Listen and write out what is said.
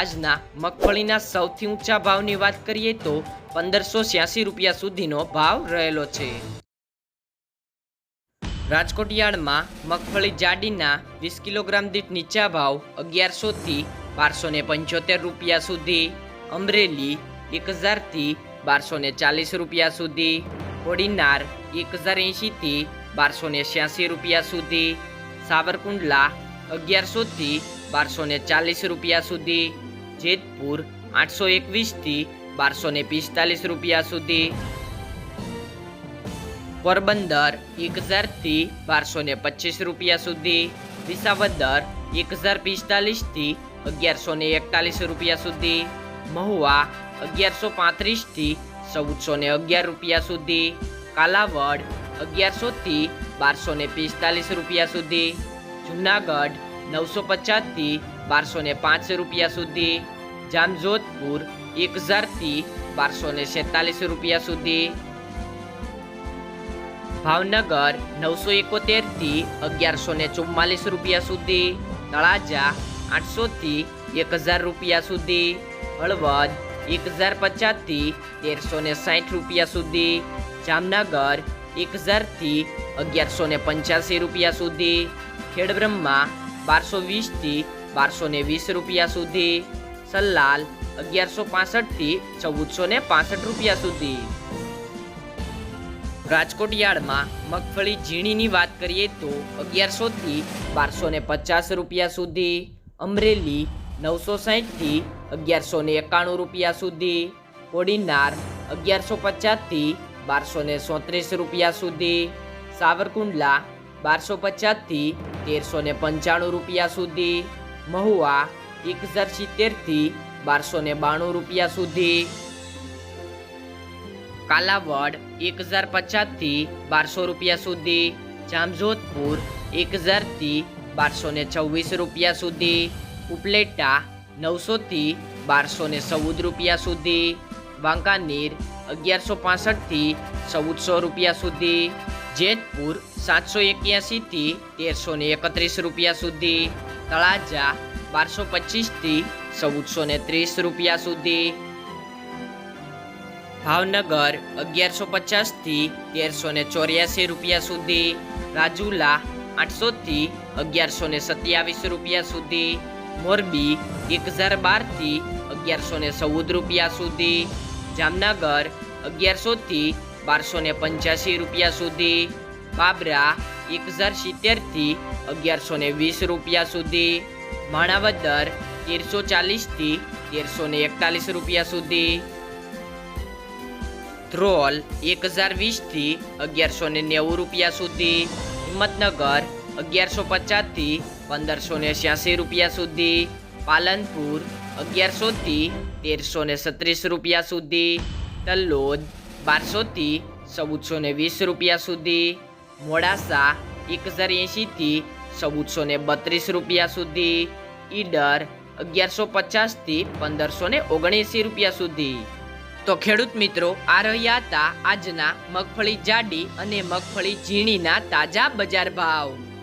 આજના મગફળીના સૌથી ઊંચા ભાવની વાત કરીએ તો પંદરસો છ્યાસી રૂપિયા સુધીનો ભાવ રહેલો છે. રાજકોટ યાર્ડમાં મગફળી જાડીના વીસ કિલોગ્રામ દીઠ નીચા ભાવ અગિયારસોથી બારસો ને પંચોતેર રૂપિયા સુધી, અમરેલી એક હજારથી બારસો ને ચાલીસ રૂપિયા સુધી, કોડીનાર એક હજાર એંશીથી બારસો ને છ્યાસી રૂપિયા સુધી, સાવરકુંડલા અગિયારસોથી બારસો ને ચાલીસ રૂપિયા સુધી જેતપુર આઠસો એકવીસથી બારસો ને પિસ્તાલીસ રૂપિયા સુધી. પોરબંદર એક હજારથી બારસો ને પચીસ રૂપિયા સુધી. વિસાવદર એક હજાર પિસ્તાલીસથી અગિયારસો ને એકતાલીસ રૂપિયા સુધી. મહુવા અગિયારસો પાંત્રીસથી ચૌદસો ને અગિયાર રૂપિયા સુધી. કાલાવડ અગિયારસોથી બારસો ને પિસ્તાલીસ રૂપિયા સુધી. જુનાગઢ નવસો પચાસથી બારસો ને પાંચ રૂપિયા સુધી. જામજોધપુર એક હજારથી બારસો ને છેતાલીસ રૂપિયા સુધી. ભાવનગર નવસો એકોતેરથી અગિયારસો ને ચુમ્માલીસ રૂપિયા સુધી. તળાજા આઠસોથી એક હજાર રૂપિયા સુધી. હળવદ એક હજાર પચાસથી તેરસો ને સાઠ રૂપિયા સુધી. જામનગર એક હજારથી અગિયારસો ને પંચ્યાસી રૂપિયા સુધી. ખેડબ્રહ્મા બારસો વીસથી બારસો ને વીસ રૂપિયા સુધી. સલ્લાલ અગિયારસો પાસઠથી ચૌદસો ને પાસઠ રૂપિયા સુધી. રાજકોટ યાર્ડમાં મગફળી ઝીણીની વાત કરીએ તો અગિયારસોથી બારસો ને પચાસ રૂપિયા સુધી, અમરેલી નવસો સાહીઠથી અગિયારસો ને એકાણું રૂપિયા સુધી કોડીનાર અગિયારસો પચાસથી બારસો ને સોત્રીસ રૂપિયા સુધી, સાવરકુંડલા બારસો પચાસથી તેરસો ને પંચાણું રૂપિયા સુધી, મહુવા એક હજાર સિત્તેરથી બારસો ને બાણું રૂપિયા સુધી. કાલાવડ એક હજાર પચાસથી બારસો રૂપિયા સુધી. જામજોધપુર એક હજારથી બારસો ને છવ્વીસ રૂપિયા સુધી. ઉપલેટા નવસોથી બારસો ને ચૌદ રૂપિયા સુધી. વાંકાનેર અગિયારસો પાસઠથી ચૌદસો રૂપિયા સુધી. જેતપુર સાતસો એક્યાસીથી તેરસો ને એકત્રીસ રૂપિયા સુધી. તળાજા બારસો પચીસથી ચૌદસો ને ત્રીસ રૂપિયા સુધી. ભાવનગર અગિયારસો પચાસથી તેરસો ને ચોર્યાસી રૂપિયા સુધી. રાજુલા આઠસોથી અગિયારસો ને સત્યાવીસ રૂપિયા સુધી. મોરબી એક હજાર બારથી અગિયારસો ને ચૌદ રૂપિયા સુધી. જામનગર અગિયારસોથી બારસો ને પંચ્યાસી રૂપિયા સુધી. બાબરા એક હજાર સિત્તેરથી અગિયારસો ને વીસ રૂપિયા સુધી માણાવદર તેરસો ચાલીસથી તેરસો ને એકતાલીસ રૂપિયા સુધી, ધ્રોલ એક હજાર વીસથી અગિયારસો ને નેવું રૂપિયા સુધી, હિંમતનગર અગિયારસો પચાસથી પંદરસો ને છ્યાસી રૂપિયા સુધી, પાલનપુર અગિયારસોથી તેરસો ને સત્રીસ રૂપિયા સુધી, તલ્લોદ બારસોથી ચૌદસો ને વીસ રૂપિયા સુધી મોડાસા એક હજાર એંશીથી ચૌદસો ને બત્રીસ રૂપિયા સુધી, ઈડર અગિયારસો પચાસથી પંદરસો ને ઓગણએંસી રૂપિયા સુધી. તો ખેડૂત મિત્રો, આ રહ્યા હતા આજના મગફળી જાડી અને મગફળી ઝીણીના તાજા બજાર ભાવ.